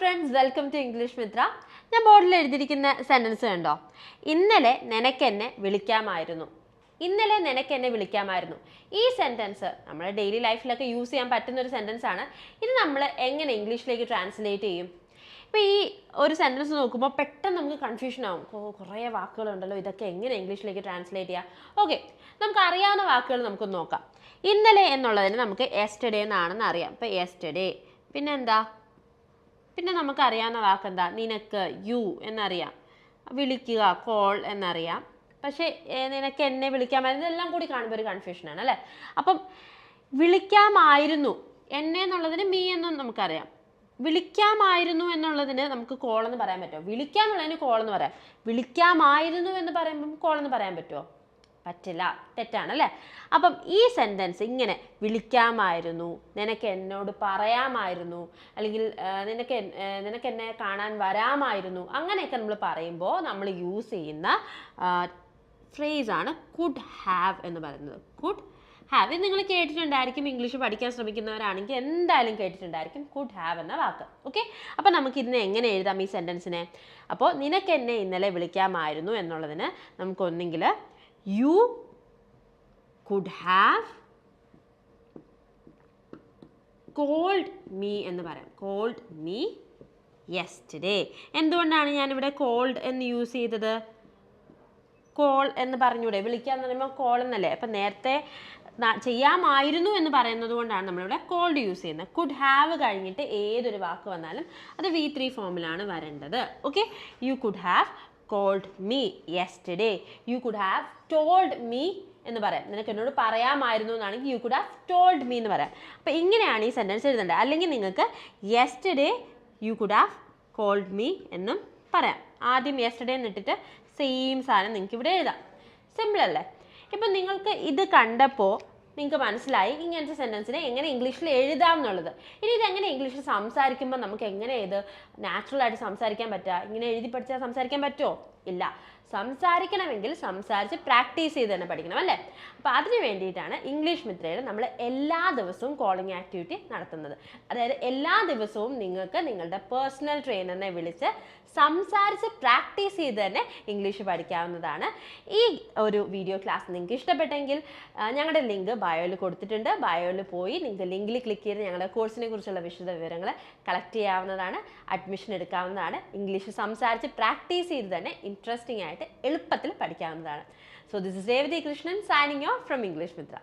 Friends welcome to English Mithra ഞാൻ ബോർഡിൽ എഴുതിയിരിക്കുന്ന സെന്റൻസ് കണ്ടോ? ഇന്നലെ നിനക്കെന്നെ വിളിക്കാമായിരുന്നു. ഇന്നലെ നിനക്കെന്നെ വിളിക്കാമായിരുന്നു. ഈ സെന്റൻസ് നമ്മുടെ ഡെയിലി ലൈഫിലൊക്കെ യൂസ് ചെയ്യാൻ പറ്റുന്ന ഒരു സെന്റൻസ് ആണ്. ഇത് നമ്മൾ എങ്ങനെ ഇംഗ്ലീഷിലേക്ക് ട്രാൻസ്ലേറ്റ് ചെയ്യും? ഇപ്പോൾ ഈ ഒരു സെന്റൻസ് നോക്കുമ്പോൾ പെട്ടെന്ന് നമുക്ക് കൺഫ്യൂഷൻ ആവും. കുറേ വാക്കുകളുണ്ടല്ലോ ഇതൊക്കെ എങ്ങനെ ഇംഗ്ലീഷിലേക്ക് ട്രാൻസ്ലേറ്റ് ചെയ്യാം? ഓക്കെ നമുക്ക് അറിയാവുന്ന വാക്കുകൾ നമുക്ക് നോക്കാം. ഇന്നലെ എന്നുള്ളതിന് നമുക്ക് എസ്റ്റഡേ എന്നാണെന്ന് അറിയാം. ഇപ്പോൾ എസ്റ്റഡേ പിന്നെ എന്താ പിന്നെ നമുക്കറിയാവുന്ന വാക്കെന്താ നിനക്ക് യു എന്നറിയാം. വിളിക്കുക കോൾ എന്നറിയാം. പക്ഷേ നിനക്ക് എന്നെ വിളിക്കാമായിരുന്നു ഇതെല്ലാം കൂടി കാണുമ്പോൾ ഒരു കൺഫ്യൂഷനാണ് അല്ലേ? അപ്പം വിളിക്കാമായിരുന്നു. എന്നെ എന്നുള്ളതിന് മീ എന്നും നമുക്കറിയാം. വിളിക്കാമായിരുന്നു എന്നുള്ളതിന് നമുക്ക് കോൾ എന്ന് പറയാൻ പറ്റുമോ? വിളിക്കാന്നുള്ളതിന് കോൾ എന്ന് പറയാം. വിളിക്കാമായിരുന്നു എന്ന് പറയുമ്പം കോൾ എന്ന് പറയാൻ പറ്റുമോ? പറ്റില്ല. തെറ്റാണ് അല്ലേ? അപ്പം ഈ സെന്റൻസ് ഇങ്ങനെ വിളിക്കാമായിരുന്നു നിനക്ക് എന്നോട് പറയാമായിരുന്നു അല്ലെങ്കിൽ നിനക്ക് നിനക്ക് എന്നെ കാണാൻ വരാമായിരുന്നു അങ്ങനെയൊക്കെ നമ്മൾ പറയുമ്പോൾ നമ്മൾ യൂസ് ചെയ്യുന്ന ഫ്രേസ് ആണ് കുഡ് ഹാവ് എന്ന് പറയുന്നത്. കുഡ് ഹാവ് ഇത് നിങ്ങൾ കേട്ടിട്ടുണ്ടായിരിക്കും ഇംഗ്ലീഷ് പഠിക്കാൻ ശ്രമിക്കുന്നവരാണെങ്കിൽ എന്തായാലും കേട്ടിട്ടുണ്ടായിരിക്കും കുഡ് ഹാവ് എന്ന വാക്ക്. ഓക്കെ അപ്പം നമുക്ക് ഇതിനെ എങ്ങനെ എഴുതാം ഈ സെന്റൻസിനെ അപ്പോൾ നിനക്ക് എന്നെ ഇന്നലെ വിളിക്കാമായിരുന്നു എന്നുള്ളതിന് നമുക്കൊന്നെങ്കിൽ you could have called me എന്ന് പറയാം. കോൾഡ് മീ യെസ്റ്റഡേ എന്തുകൊണ്ടാണ് ഞാനിവിടെ കോൾഡ് എന്ന് യൂസ് ചെയ്തത്? കോൾ എന്ന് പറഞ്ഞൂടെ. വിളിക്കാന്ന് പറയുമ്പോൾ കോൾ എന്നല്ലേ? അപ്പം നേരത്തെ ചെയ്യാമായിരുന്നു എന്ന് പറയുന്നത് കൊണ്ടാണ് നമ്മളിവിടെ കോൾഡ് യൂസ് ചെയ്യുന്നത്. കുഡ് ഹാവ് കഴിഞ്ഞിട്ട് ഏതൊരു വാക്ക് വന്നാലും അത് വി ത്രീ ഫോമിലാണ് വരേണ്ടത്. Okay you could have called me yesterday you could have told me എന്ന് പറയാം. നിനക്ക് എന്നോട് പറയാമായിരുന്നു എന്നാണെങ്കിൽ you could have told me എന്ന് പറയാം. അപ്പോൾ ഇങ്ങനെയാണ് ഈ സെന്റൻസ് എഴുതേണ്ടത്. അല്ലെങ്കിൽ നിങ്ങൾക്ക് yesterday you could have called me എന്നും പറയാം. ആദ്യം യെസ്റ്റഡേ എന്നിട്ടിട്ട് സെയിം സാധനം നിങ്ങൾക്ക് ഇവിടെ എഴുതാം. സിമ്പിൾ അല്ലേ? ഇപ്പം നിങ്ങൾക്ക് ഇത് കണ്ടപ്പോൾ നിങ്ങൾക്ക് മനസ്സിലായി? ഇങ്ങനത്തെ സെന്റൻസിനെ എങ്ങനെ ഇംഗ്ലീഷിൽ എഴുതാം എന്നുള്ളത്. ഇനി ഇതെങ്ങനെ ഇംഗ്ലീഷിൽ സംസാരിക്കുമ്പോൾ നമുക്ക് എങ്ങനെ ഇത് നാച്ചുറലായിട്ട് സംസാരിക്കാൻ പറ്റുക ഇങ്ങനെ എഴുതി പഠിച്ചാൽ സംസാരിക്കാൻ പറ്റുമോ ഇല്ല. സംസാരിക്കണമെങ്കിൽ സംസാരിച്ച് പ്രാക്ടീസ് ചെയ്ത് തന്നെ പഠിക്കണം അല്ലേ? അപ്പോൾ അതിന് വേണ്ടിയിട്ടാണ് ഇംഗ്ലീഷ് മിത്രയിൽ നമ്മൾ എല്ലാ ദിവസവും കോളിംഗ് ആക്ടിവിറ്റി നടത്തുന്നത്. അതായത് എല്ലാ ദിവസവും നിങ്ങൾക്ക് നിങ്ങളുടെ പേഴ്സണൽ ട്രെയിനറിനെ വിളിച്ച് സംസാരിച്ച് പ്രാക്ടീസ് ചെയ്ത് തന്നെ ഇംഗ്ലീഷ് പഠിക്കാവുന്നതാണ്. ഈ ഒരു വീഡിയോ ക്ലാസ് നിങ്ങൾക്ക് ഇഷ്ടപ്പെട്ടെങ്കിൽ ഞങ്ങളുടെ ലിങ്ക് ബയോയിൽ കൊടുത്തിട്ടുണ്ട്. ബയോയിൽ പോയി നിങ്ങൾക്ക് ലിങ്കിൽ ക്ലിക്ക് ചെയ്ത് ഞങ്ങളുടെ കോഴ്സിനെ കുറിച്ചുള്ള വിശദ വിവരങ്ങൾ കളക്ട് ചെയ്യാവുന്നതാണ് അഡ്മിഷൻ എടുക്കാവുന്നതാണ്. ഇംഗ്ലീഷ് സംസാരിച്ച് പ്രാക്ടീസ് ചെയ്ത് തന്നെ ഇൻട്രസ്റ്റിംഗ് ആയിട്ട് എളുപ്പത്തിൽ പഠിക്കാവുന്നതാണ്. So this is Revathi Krishnan signing off from English Mithra